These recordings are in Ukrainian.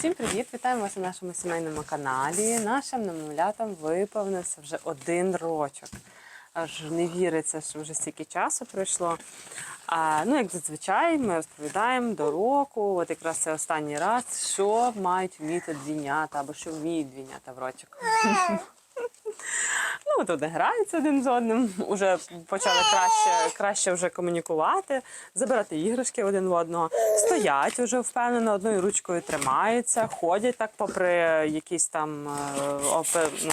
Всім привіт! Вітаємо вас на нашому сімейному каналі. Нашим немовлятам виповнився вже один рочок. Аж не віриться, що вже стільки часу пройшло. А, ну, як зазвичай, ми розповідаємо до року, от якраз це останній раз, що мають вміти двійнята або що вміють двійнята в рочок. Ну, тут граються один з одним, вже почали краще, краще вже комунікувати, забирати іграшки один в одного, стоять вже впевнено, одною ручкою тримаються, ходять так, попри якісь там е, опе, ну,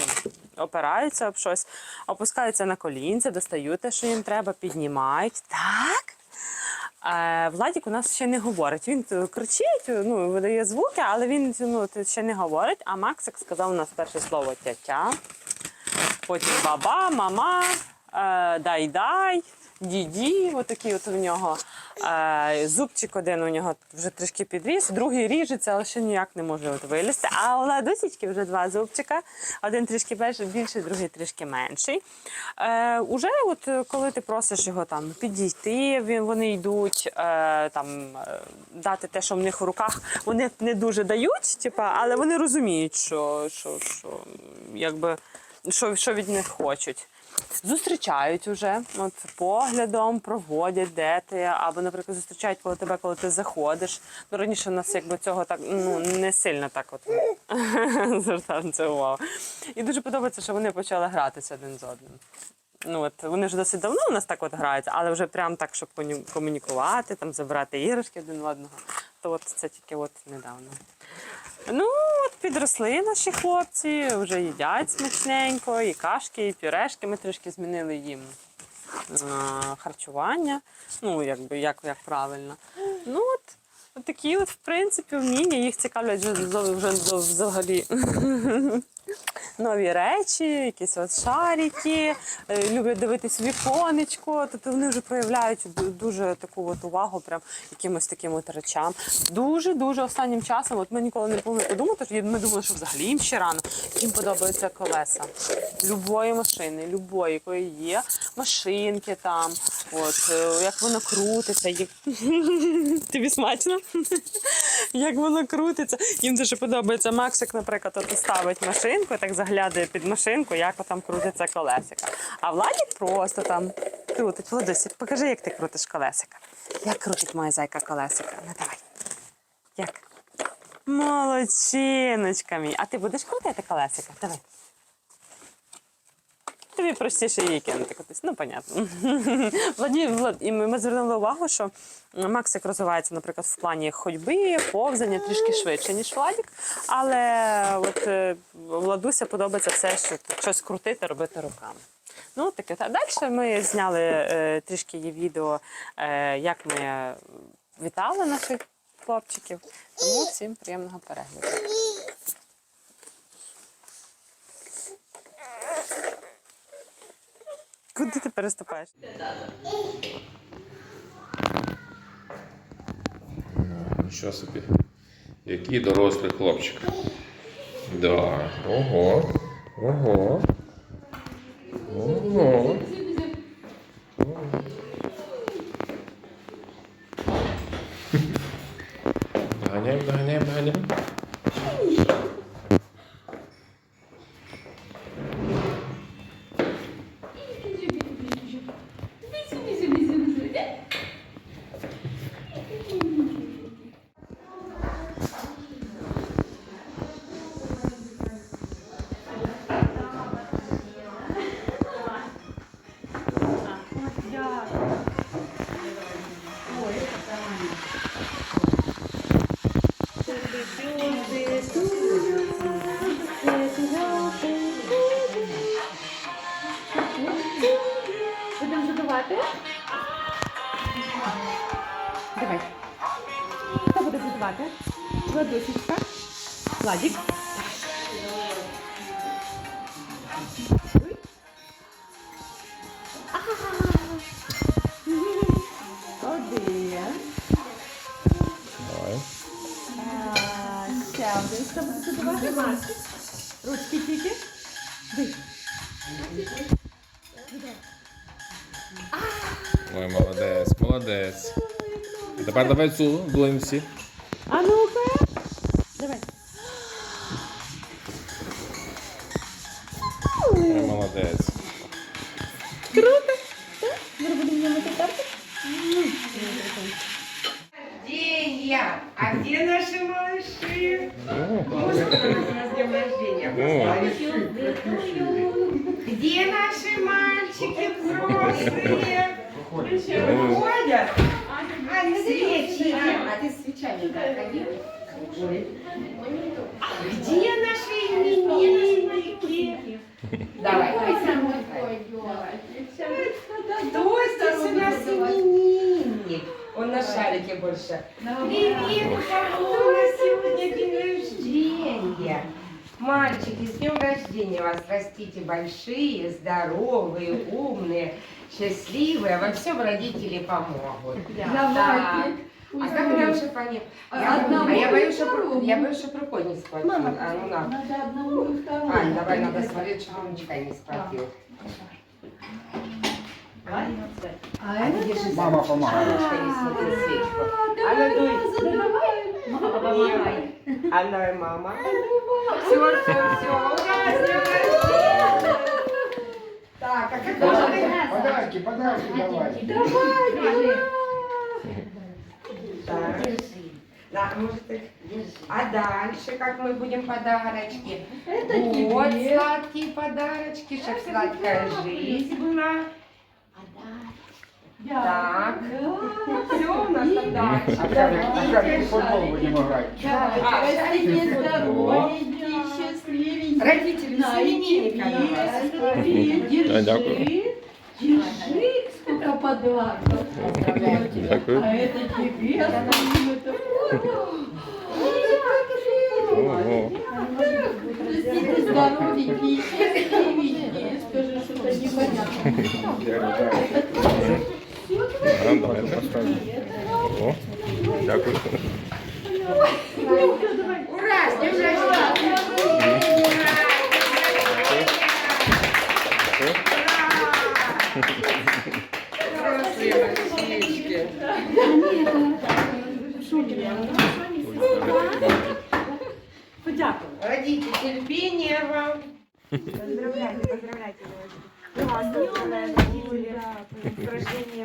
опираються об щось, опускаються на колінця, достають те, що їм треба, піднімають. Так. Е, Владік у нас ще не говорить. Він е, кричить, ну, видає звуки, але він ну, ще не говорить. А Максик сказав у нас перше слово тя-тя. Потім баба, мама, е, дай-дай, діді, отакий от у нього. Е, зубчик один у нього вже трішки підріс, другий ріжеться, але ще ніяк не може от вилізти. А у Ладусічки вже два зубчика. Один трішки більший, другий трішки менший. Е, уже от е, коли ти просиш його там підійти, вони йдуть е, там е, дати те, що в них в руках, вони не дуже дають, типа, але вони розуміють, що, що, що якби що, що від них хочуть. Зустрічають уже, от поглядом проводять, де ти, або, наприклад, зустрічають коло тебе, коли ти заходиш. Ну, раніше у нас якби цього так ну не сильно так от звертав це увагу. І дуже подобається, що вони почали гратися один з одним. Ну от вони вже досить давно у нас так от граються, але вже прям так, щоб комунікувати, там забирати іграшки один в одного. То от це тільки от недавно. Ну, от підросли наші хлопці, вже їдять смачненько, і кашки, і пюрешки. Ми трішки змінили їм е, харчування. Ну, якби як, як правильно. Ну, от, такі, от, в принципі, вміння. Їх цікавлять вже, вже, взагалі нові речі, якісь от шарики, е, люблять дивитись віконечко. Тобто вони вже проявляють дуже таку от увагу прям якимось таким от речам. Дуже дуже останнім часом. От ми ніколи не могли подумати, що ми думали, що взагалі їм ще рано. Їм подобаються колеса любої машини, любої, якої є машинки там. От е, як воно крутиться, тобі смачно? як воно крутиться. Їм дуже подобається Максик, наприклад, от ставить машинку, так заглядає під машинку, як там крутиться колесика. А Владік просто там крутить. Владосик, покажи, як ти крутиш колесика. Як крутить моя зайка колесика? Ну давай. Як? Молодчиночка мій. А ти будеш крутити колесика? Давай. Тобі простіше її кинути кудись. Ну, понятно. Владі, Влад, і ми, звернули увагу, що Максик розвивається, наприклад, в плані ходьби, повзання трішки швидше, ніж Владік. Але от е, Владуся подобається все, що щось крутити, робити руками. Ну, таке. А далі ми зняли е, трішки її відео, е, як ми вітали наших хлопчиків. Тому всім приємного перегляду. Куди ти переступаєш? Нічого собі. Який дорослий хлопчик. Да. Ого. Ого. Ого. Доганяємо, доганяємо, доганяємо. Будемо будувати? Давай. Хто буде задувати? Владусечка. Владик. Тримай. Ручки тільки. Ди. Ой, молодець, молодець. А Тепер давай цю в блинці. А ну-ка. Давай. Ой, молодець. Круто. Ми будемо мати карту. Денья. А где наши малыши? О, Можно с днем рождения? Где наши мальчики взрослые? Выходят? А, свечи. А ты с свечами ходил? Где наши именинники? Давай. Кто здесь у нас именинник? Он на шарике больше. Сегодня день рождения? Мальчики, с днем рождения вас! Растите большие, здоровые, умные, счастливые. Во всем родители помогут. Так. А как нам же понять? Я, а я боюсь, что я боюсь, что рукой не схватил. А, ну на. Надо одному и второму. Ань, давай надо смотреть, что ручка не схватил. А А это держи Мама помогает. ну дуй. Мама, помогай. А ну и мама. Все, все, все. Ура! Так, а как Подарки, можно? подарки, подарки давай. Так. Да, может, их- а дальше как мы будем подарочки? Это Вот тебе. сладкие подарочки, чтобы сладкая жизнь была. Так. Все у нас дальше. А как, футбол будем играть? А, Растите здоровенькие, счастливенькие. Родители с именинниками вас. Держи, держи, сколько подарков. А это тебе. Растите здоровенькие, счастливенькие. Скажи, что-то непонятно. А, давайте. О, дякую. Ура! З днем рождения! Родите терпение вам. Поздравляйте, поздравляйте.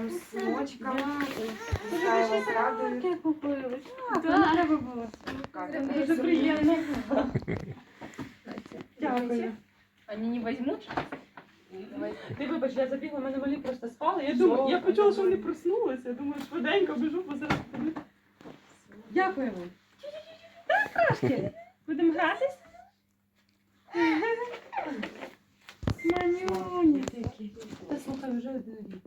С. Да, треба було. Дуже приємно. Дякую. Они не возьмут? Ти вибач, я забігла, мене малі просто спали. Я думаю, я почула, що вони проснулися. Я думаю, швиденько біжу позади. Дякуємо. Так, трошки. Будемо гратись? Манюні такі. Та слухай, вже один рік.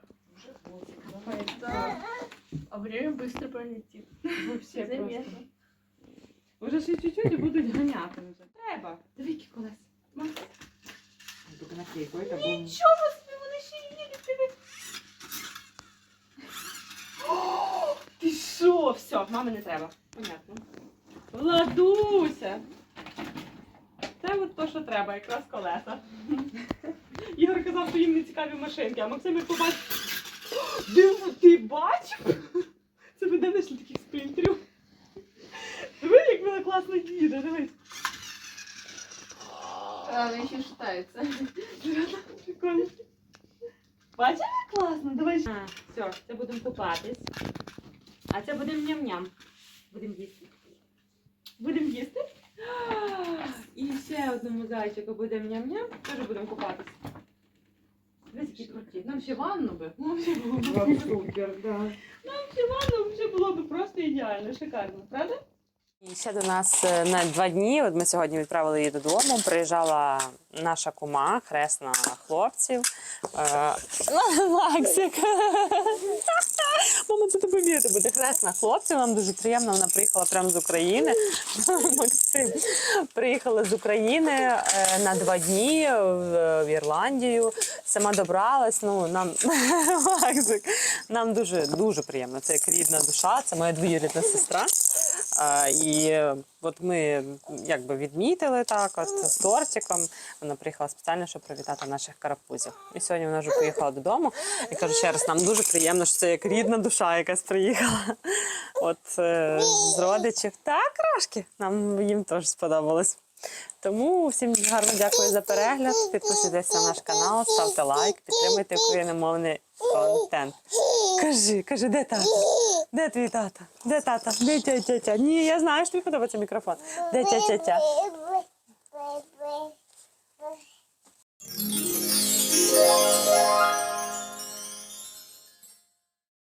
А время быстро пролетит. Вообще просто. Заметно. Уже ще чуть-чуть і будуть ганяти вже. Треба. Дивіться колес. Только наклейку, это был... Нічого собі, вони ще й їдуть тебе. Ти що? Все, мами не треба. Понятно. Владуся! Це от то, що треба, якраз колеса. Ігор казав, що їм не цікаві машинки, а Максим як побачив. Диво, ти бачив? Це ви де знайшли таких спринтерів? Диви, як вона класно їде, дивись. А, она еще считается. Прикольно. Бачиш, як класно? Давай. А, все, це будемо купатись. А це будемо ням-ням. Будемо їсти. Будемо їсти. І ще одному зайчику будемо ням-ням. Теж будемо купатись. Які круті. Нам ще ванну би. Нам ще було б. Вам супер, да. Нам ще ванну вже було б просто ідеально, шикарно, правда? І ще до нас е, на два дні. От ми сьогодні відправили її додому. Приїжджала наша кума, хресна хлопців. Е, Максик. Мама, це тебе вірити буде хресна хлопців. Нам дуже приємно. Вона приїхала прямо з України. Максим приїхала з України е, на два дні в Ірландію. Сама добралась. Ну нам нам дуже дуже приємно. Це як рідна душа. Це моя двоюрідна сестра. І е, от ми якби відмітили так, от з тортиком. Вона приїхала спеціально, щоб привітати наших карапузів. І сьогодні вона вже поїхала додому. І кажу ще раз, нам дуже приємно, що це як рідна душа якась приїхала. От е, з родичів. Так, трошки. Нам їм теж сподобалось. Тому всім гарно дякую за перегляд. Підписуйтесь на наш канал, ставте лайк, підтримуйте україномовне Контент. Кажи, кажи, де тата? Де твій тата? Де тата? Де тя тя тя Ні, я знаю, що тобі подобається мікрофон. Де тя тя тя Thank you.